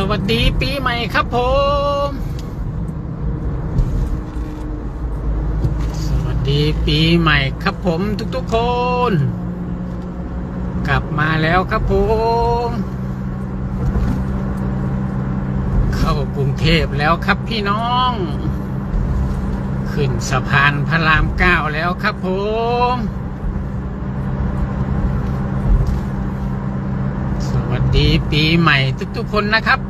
สวัสดีปีใหม่ครับผม สวัสดีปีใหม่ครับผมทุกๆคน กลับมาแล้วครับผม เข้ากรุงเทพแล้วครับพี่น้อง ขึ้นสะพานพระรามเก้าแล้วครับผม ส วัสดีปีใหม่ทุกๆคนนะครับ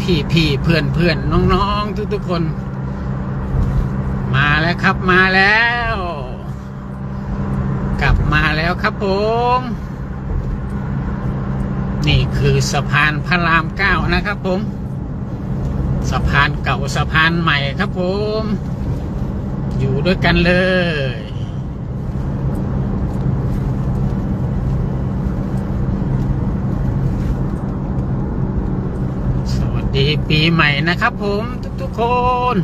พี่พี่ๆเพื่อนเพื่อนๆน้องๆทุกๆคน มาแล้วครับมาแล้ว กลับมาแล้วครับผม นี่คือสะพานพระรามเก้านะครับผม สะพานเก่าสะพานใหม่ครับผม อยู่ด้วยกันเลย สวัส ดีปีใหม่นะครับผมทุกๆคน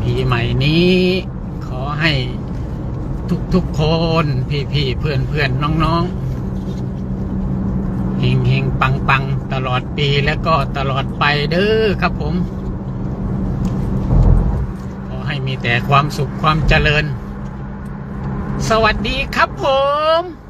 ปีใหม่นี้ ขอให้ทุกๆคน พี่ๆเพื่อนๆน้องๆเฮงเฮงปังปังตลอดปีและก็ตลอดไปเด้อครับผม ขอให้มีแต่ความสุขความเจริญ สวัสดีครับผม